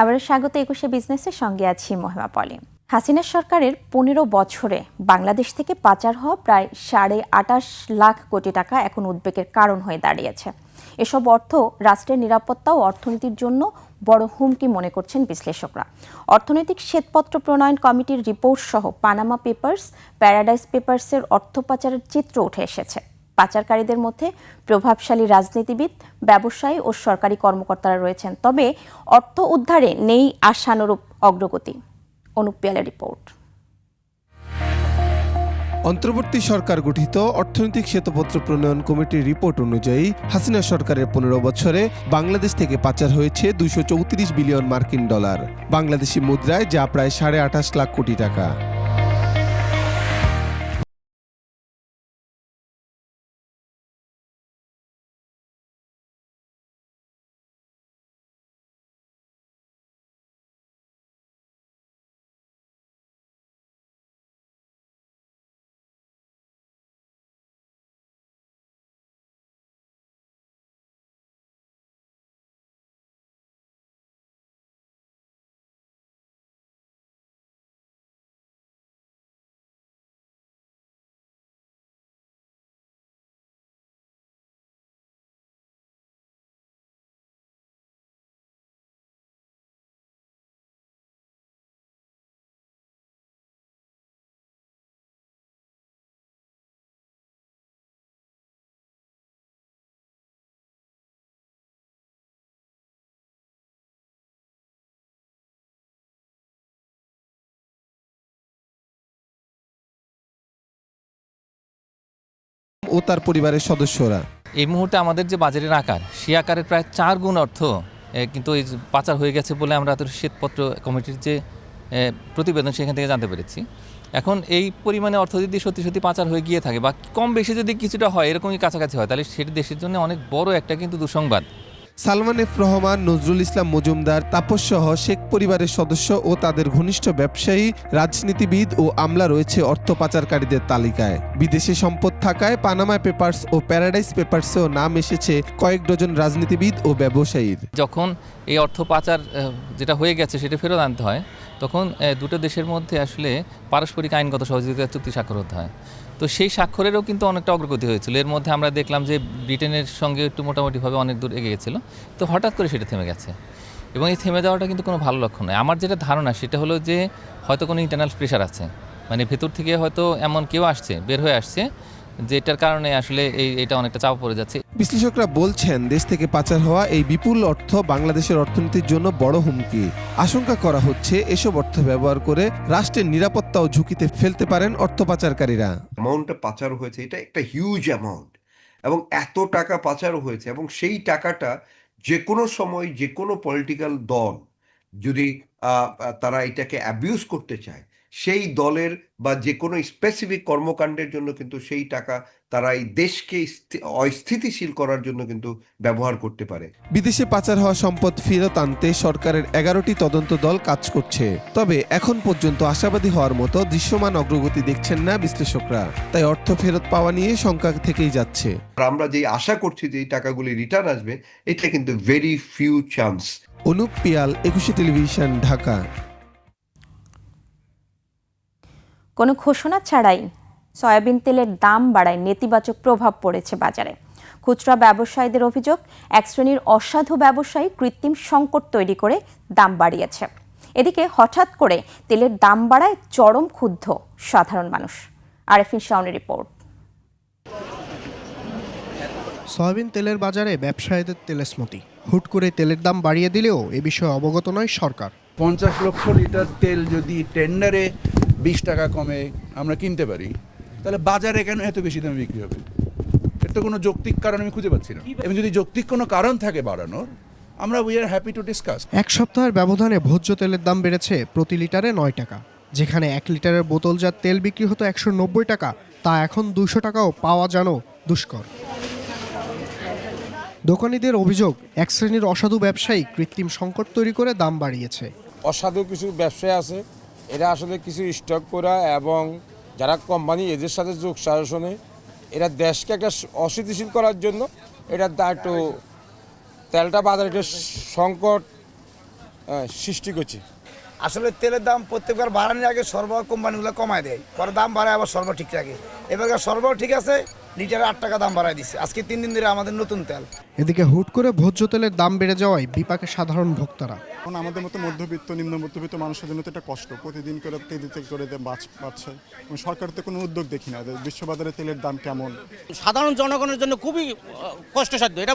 আবার স্বাগত একুশে বিজনেসের সঙ্গে আছি মহিমা পলি। হাসিনা সরকারের পনেরো বছরে বাংলাদেশ থেকে পাচার হওয়া প্রায় সাড়ে আটাশ লাখ কোটি টাকা এখন উদ্বেগের কারণ হয়ে দাঁড়িয়েছে। এসব অর্থ রাষ্ট্রের নিরাপত্তা ও অর্থনীতির জন্য বড় হুমকি মনে করছেন বিশ্লেষকরা। অর্থনৈতিক শ্বেতপত্র প্রণয়ন কমিটির রিপোর্ট সহ পানামা পেপার্স, প্যারাডাইস পেপার্সের অর্থ পাচারের চিত্র উঠে এসেছে। পাচারকারীদের মধ্যে প্রভাবশালী রাজনীতিবিদ, ব্যবসায়ী ও সরকারি কর্মকর্তারা রয়েছেন। তবে অর্থ উদ্ধারে নেই আশানুরূপ অগ্রগতি। অনুপ রিপোর্ট। অন্তর্বর্তী সরকার গঠিত অর্থনৈতিক শ্বেতপত্র প্রণয়ন কমিটির রিপোর্ট অনুযায়ী হাসিনা সরকারের পনেরো বছরে বাংলাদেশ থেকে পাচার হয়েছে দুশো বিলিয়ন মার্কিন ডলার। বাংলাদেশি মুদ্রায় যা প্রায় সাড়ে আঠাশ লাখ কোটি টাকা। ও তার পরিবারের সদস্যরা। এই মুহূর্তে আমাদের যে বাজারের আকার, সে আকারের প্রায় চার গুণ অর্থ কিন্তু এই পাচার হয়ে গেছে বলে আমরা শ্বেতপত্র কমিটির যে প্রতিবেদন সেখান থেকে জানতে পেরেছি। এখন এই পরিমাণে অর্থ যদি সত্যি সত্যি পাচার হয়ে গিয়ে থাকে বা কম বেশি যদি কিছুটা হয়, এরকমই কাছাকাছি হয়, তাহলে সেটি দেশের জন্য অনেক বড় একটা কিন্তু দুঃসংবাদ। সালমান এফ রহমান, নজরুল ইসলাম মজুমদার তাপস সহ শেখ পরিবারের সদস্য ও তাদের ঘনিষ্ঠ ব্যবসায়ী, রাজনীতিবিদ ও আমলা রয়েছে অর্থ পাচারকারীদের তালিকায়। বিদেশে সম্পদ থাকায় পানামা পেপার্স ও প্যারাডাইস পেপার্সেও নাম এসেছে কয়েক ডজন রাজনীতিবিদ ও ব্যবসায়ীর। যখন এই অর্থ পাচার যেটা হয়ে গেছে সেটা ফেরত আনতে হয়, তখন দুটো দেশের মধ্যে আসলে পারস্পরিক আইনগত সহযোগিতা চুক্তি স্বাক্ষর হতে হয়। তো সেই স্বাক্ষরেরও কিন্তু অনেকটা অগ্রগতি হয়েছিল। এর মধ্যে আমরা দেখলাম যে ব্রিটেনের সঙ্গে একটু মোটামুটিভাবে অনেক দূর এগিয়ে গেছিল। তো হঠাৎ করে সেটা থেমে গেছে। এবং এই থেমে যাওয়াটা কিন্তু কোনো ভালো লক্ষণ নয়। আমার যেটা ধারণা সেটা হলো যে হয়তো কোনো ইন্টারনাল প্রেশার আছে। মানে ভেতর থেকে হয়তো এমন কেউ আসছে, বের হয়ে আসছে যেটার কারণে আসলে এই এটা অনেকটা চাপ পড়ে যাচ্ছে। বিশ্লেষকরা বলছেন দেশ থেকে পাচার হওয়া এই বিপুল অর্থ বাংলাদেশের অর্থনীতির জন্য বড় হুমকি। আশঙ্কা করা হচ্ছে এসব অর্থ ব্যবহার করে রাষ্ট্রের নিরাপত্তা ও ঝুঁকিতে ফেলতে পারেন অর্থ পাচারকারীরা। অ্যামাউন্টটা পাচার হয়েছে এটা একটা হিউজ অ্যামাউন্ট এবং এত টাকা পাচার হয়েছে এবং সেই টাকাটা যে কোনো সময় যে কোনো পলিটিক্যাল দল যদি তারা এটাকে অ্যাবিউজ করতে চায় সেই দলের বা যে কোনো স্পেসিফিক কর্মকাণ্ডের জন্য কিন্তু সেই টাকা তারা এই দেশকে অস্থিতিশীল করার জন্য কিন্তু ব্যবহার করতে পারে। বিদেশে পাচার হওয়া সম্পদ ফেরত আনতে সরকারের এগারোটি তদন্ত দল কাজ করছে। তবে এখন পর্যন্ত আশাবাদী হওয়ার মতো দৃশ্যমান অগ্রগতি দেখছেন না বিশ্লেষকরা। তাই অর্থ ফেরত পাওয়া নিয়ে শঙ্কা থেকেই যাচ্ছে। আমরা যেই আশা করছি যে এই টাকাগুলি রিটার্ন আসবে এটা কিন্তু very few chance Anup Piyal Ekushey television Dhaka. কোনো ঘোষণা ছাড়াই সয়াবিন তেলের দাম বাড়ায় নেতিবাচক প্রভাব পড়েছে বাজারে। খুচরা ব্যবসায়ীদের অভিযোগ এক শ্রেণির অসাধু ব্যবসায়ী কৃত্রিম সংকট তৈরি করে দাম বাড়িয়েছে। এদিকে হঠাৎ করে তেলের দাম বাড়ায় চরম ক্ষুব্ধ সাধারণ মানুষ। আরেফিন শাওনের রিপোর্ট। সয়াবিন তেলের বাজারে ব্যবসায়ীদের তেলেসমতি হুট করে তেলের দাম বাড়িয়ে দিলেও এ বিষয়ে অবগত নয় সরকার। পঞ্চাশ লক্ষ লিটার তেল যদি টেন্ডারে বিশ টাকা কমে আমরা কিনতে পারি তাহলে বাজারে কেন এত বেশি দামে বিক্রি হবে? এর তো কোনো যৌক্তিক কারণ আমি খুঁজে পাচ্ছি না। এবং যদি যৌক্তিক কোনো কারণ থাকে বাড়ানোর আমরা we are happy to discuss এক সপ্তাহের ব্যবধানে ভোজ্য তেলের দাম বেড়েছে প্রতি লিটারে নয় টাকা যেখানে এক লিটারের বোতলজাত তেল বিক্রি হতো একশো নব্বই টাকা তা এখন দুশো টাকাও পাওয়া যেন দুষ্কর। দোকানিদের অভিযোগ এক শ্রেণির অসাধু ব্যবসায়ী কৃত্রিম সংকট তৈরি করে দাম বাড়িয়েছে। অসাধু কিছু ব্যবসায়ী আছে এরা আসলে কিছু স্টক করা এবং যারা কোম্পানি এদের সাথে যোগ শাসনে এরা দেশকে একটা অস্থিতিশীল করার জন্য এটা একটু তেলটা বাজারে একটু সংকট সৃষ্টি করছে। আসলে তেলের দাম প্রত্যেকবার বাড়ানোর আগে সরবরাহ কোম্পানিগুলো কমায় দেয়। পরে দাম বাড়ায় আবার সরবরাহ ঠিক রাখে। এবার সরবরাহ ঠিক আছে লিটারে আট টাকা দাম বাড়ায় দিচ্ছে আজকে তিন দিন ধরে আমাদের নতুন তেল। এদিকে হুট করে ভোজ্য তেলের দাম বেড়ে যাওয়ায় বিপাকে সাধারণ ভোক্তারা। এখন আমাদের মতো মধ্যবিত্ত নিম্ন মধ্যবিত্ত মানুষের জন্য তো এটা কষ্ট। প্রতিদিন করে তেল দিতে করে দিয়ে বাঁচ পাচ্ছে। এবং সরকার তো কোনো উদ্যোগ দেখি না। বিশ্ববাজারে তেলের দাম কেমন? সাধারণ জনগণের জন্য খুবই কষ্টসাধ্য। এটা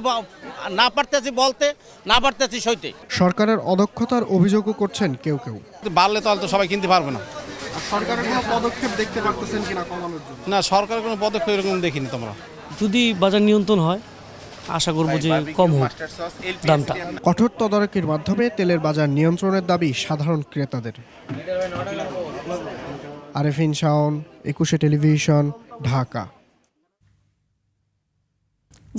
না পারতেছি বলতে না পারতেছি সইতে। সরকারের অদক্ষতার অভিযোগও করছেন কেউ কেউ। বাড়লে তাহলে তো সবাই কিনতে পারবে না। সরকারের কোনো পদক্ষেপ দেখতে পারতেছেন কিনা কমানোর জন্য? না সরকারের কোনো পদক্ষেপ এরকম দেখিনি তোমরা। যদি বাজার নিয়ন্ত্রণ হয় আশা করব যে কম হোক দামটা। কঠোর তদারকির মাধ্যমে তেলের বাজার নিয়ন্ত্রণের দাবি সাধারণ ক্রেতাদের। আরেফিন শাওন একুশে টেলিভিশন ঢাকা।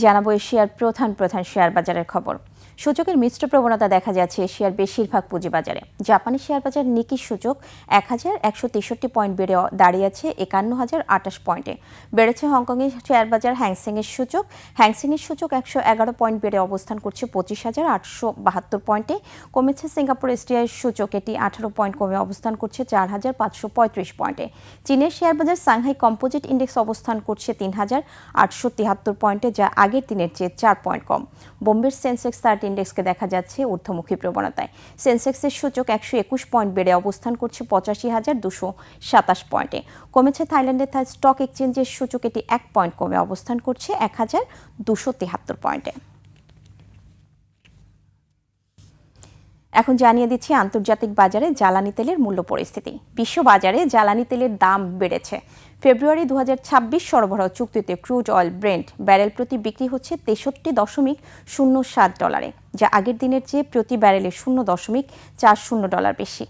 জানাব এশিয়ার প্রধান প্রধান শেয়ার বাজারের খবর। সূচকের মিশ্র প্রবণতা দেখা যাচ্ছে এশিয়ার বেশিরভাগ পুঁজিবাজারে। জাপানি শেয়ার বাজার নিকি সূচক এক হাজার একশো তেষট্টি পয়েন্ট বেড়ে দাঁড়িয়ে আছে একান্ন হাজার আটাশ পয়েন্টে। বেড়েছে হংকংয়ের শেয়ার বাজার হ্যাংসিংয়ের সূচক। হ্যাংসিংয়ের সূচক একশো এগারো পয়েন্ট বেড়ে অবস্থান করছে পঁচিশ হাজার আটশো বাহাত্তর পয়েন্টে। কমেছে সিঙ্গাপুর এসটিআই সূচক, এটি আঠারো পয়েন্ট কমে অবস্থান করছে চার হাজার পাঁচশো পঁয়ত্রিশ পয়েন্টে। চীনের শেয়ার বাজার সাংহাই কম্পোজিট ইন্ডেক্স অবস্থান করছে তিন হাজার আটশো তিয়াত্তর পয়েন্টে, যা আগের দিনের চেয়ে চার পয়েন্ট কম। বোম্বের সেন্সেক্স থার্টি ইন্ডেক্সকে দেখা যাচ্ছে ঊর্ধ্বমুখী প্রবণতায়। সেন্সেক্সের সূচক একশো একুশ পয়েন্ট বেড়ে অবস্থান করছে পঁচাশি হাজার দুশো সাতাশ পয়েন্টে। কমেছে থাইল্যান্ডের থাই স্টক এক্সচেঞ্জের সূচক এটি এক পয়েন্ট কমে অবস্থান করছে এক হাজার দুশো তিহাত্তর পয়েন্টে। এখন জানিয়ে দিচ্ছি আন্তর্জাতিক বাজারে জ্বালানি তেলের মূল্য পরিস্থিতি। বিশ্ব বাজারে জ্বালানি তেলের দাম বেড়েছে। ফেব্রুয়ারি দু হাজার ছাব্বিশ সরবরাহ চুক্তিতে ক্রুড অয়েল ব্রেন্ট ব্যারেল প্রতি বিক্রি হচ্ছে তেষট্টি দশমিক শূন্য সাত ডলারে, যা আগের দিনের চেয়ে প্রতি ব্যারেলে শূন্য দশমিক চার শূন্য ডলার বেশি।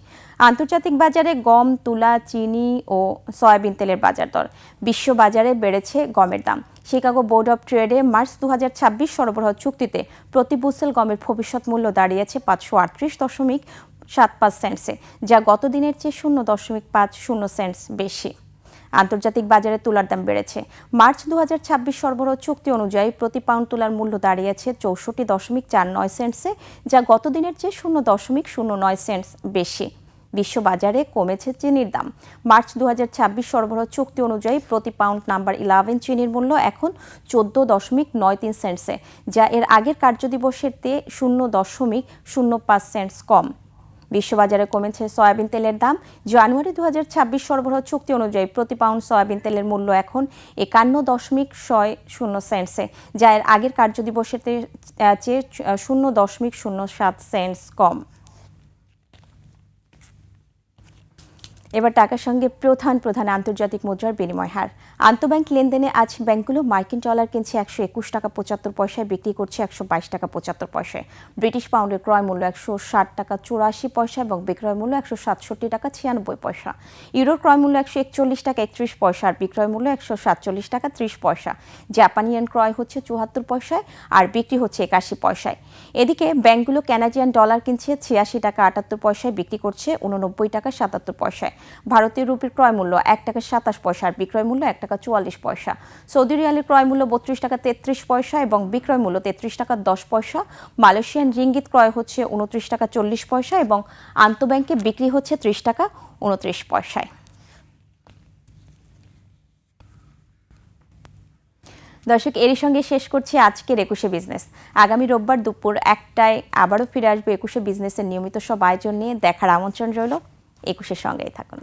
আন্তর্জাতিক বাজারে গম, তুলা, চিনি ও সয়াবিন তেলের বাজার দর বিশ্ব বাজারে বেড়েছে গমের দাম। শিকাগো বোর্ড অব ট্রেডে মার্চ দু হাজার ছাব্বিশ সরবরাহ চুক্তিতে প্রতি বুসেল গমের ভবিষ্যৎ মূল্য দাঁড়িয়েছে পাঁচশো আটত্রিশ দশমিক সাত পাঁচ সেন্টসে, যা গত দিনের চেয়ে শূন্য দশমিক পাঁচ শূন্য সেন্টস বেশি। আন্তর্জাতিক বাজারে তুলার দাম বেড়েছে। মার্চ দু সরবরাহ চুক্তি অনুযায়ী প্রতি পাউন্ড তুলার মূল্য দাঁড়িয়েছে চৌষট্টি দশমিক চার নয় সেন্টসে, যা গত দিনের চেয়ে শূন্য দশমিক শূন্য নয় সেন্টস বেশি। বিশ্ববাজারে কমেছে চিনির দাম। মার্চ দু হাজার ছাব্বিশ সরবরাহ চুক্তি অনুযায়ী প্রতি পাউন্ড নাম্বার ইলেভেন চিনির মূল্য এখন চোদ্দ দশমিক নয় তিন সেন্টসে, যা এর আগের কার্যদিবসের তে শূন্য দশমিক শূন্য পাঁচ সেন্টস কম। বিশ্ববাজারে কমেছে সয়াবিন তেলের দাম। জানুয়ারি দু হাজার ছাব্বিশ সরবরাহ চুক্তি অনুযায়ী প্রতি পাউন্ড সয়াবিন তেলের মূল্য এখন একান্ন দশমিক ছয় শূন্য সেন্টসে, যা এর আগের কার্যদিবসের চেয়ে শূন্য দশমিক শূন্য সাত সেন্টস কম। এবার টাকার সঙ্গে প্রধান প্রধান আন্তর্জাতিক মুদ্রার বিনিময় হার। আন্তঃব্যাংক লেনদেনে আজ ব্যাংকগুলো মার্কিন ডলার কিনছে একশো একুশ টাকা পঁচাত্তর পয়সায়, বিক্রি করছে একশো বাইশ টাকা পঁচাত্তর পয়সায়। ব্রিটিশ পাউন্ডের ক্রয় মূল্য একশো ষাট টাকা চুরাশি পয়সা এবং বিক্রয় মূল্য একশো সাতষট্টি টাকা ছিয়ানব্বই পয়সা। ইউরোর ক্রয় মূল্য একশো একচল্লিশ টাকা একত্রিশ পয়সা আর বিক্রয় মূল্য একশো সাতচল্লিশ টাকা ত্রিশ পয়সা। জাপানি ইয়েন ক্রয় হচ্ছে চুয়াত্তর পয়সায় আর বিক্রি হচ্ছে একাশি পয়সায়। এদিকে ব্যাংকগুলো ক্যানাডিয়ান ডলার কিনছে ছিয়াশি টাকা আটাত্তর পয়সায়, বিক্রি করছে উননব্বই টাকা সাতাত্তর পয়সায়। ভারতীয় রুপির ক্রয় মূল্য এক টাকা সাতাশ পয়সা আর বিক্রয় মূল্য এক টাকা চুয়াল্লিশ পয়সা। সৌদি রিয়ালের ক্রয় মূল্য বত্রিশ টাকা তেত্রিশ পয়সা এবং বিক্রয় মূল্য তেত্রিশ টাকা দশ পয়সা। মালয়েশিয়ান রিঙ্গিত ক্রয় হচ্ছে উনত্রিশ টাকা চল্লিশ পয়সা এবং আন্তঃব্যাংকে বিক্রি হচ্ছে ত্রিশ টাকা উনত্রিশ পয়সায়। দর্শক, এরই সঙ্গে শেষ করছি আজকের একুশে বিজনেস। আগামী রোববার দুপুর একটায় আবারও ফিরে আসবে একুশে বিজনেসের নিয়মিত সব আয়োজন নিয়ে দেখার আমন্ত্রণ রইল। একুশের সঙ্গেই থাকুন।